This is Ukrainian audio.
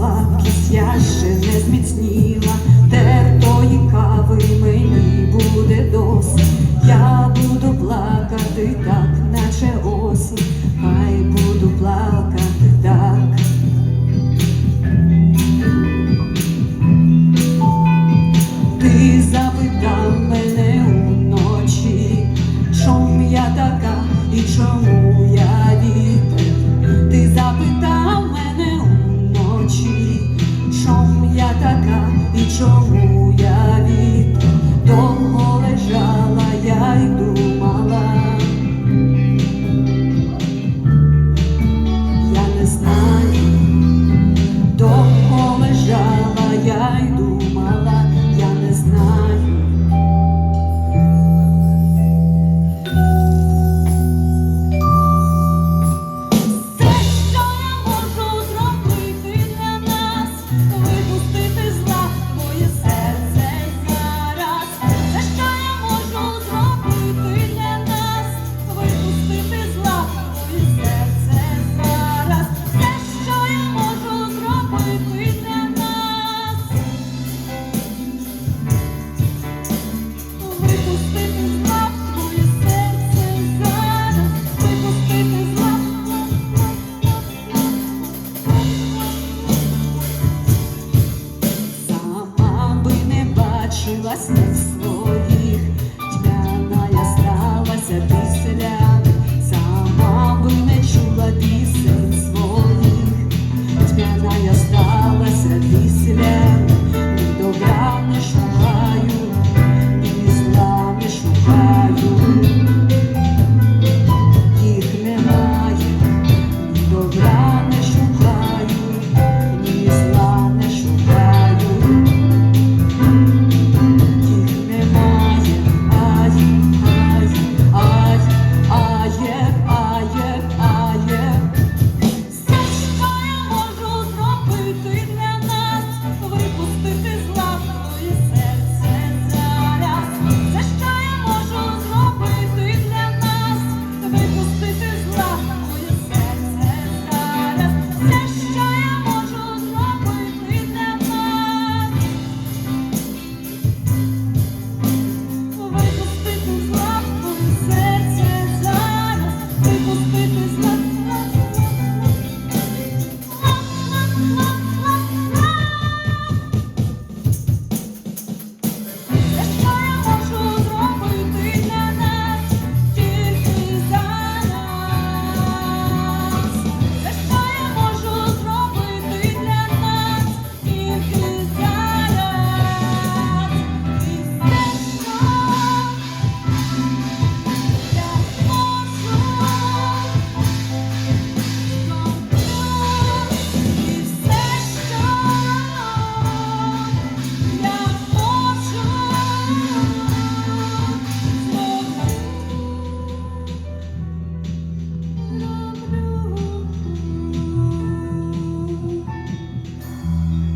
слабкість я ще не зміцніла, тертої кави мені буде досить, я буду плакати так, наче осінь, хай буду плакати так. Ти запитав мене уночі, чом я така і чому я вітер, ти запитав.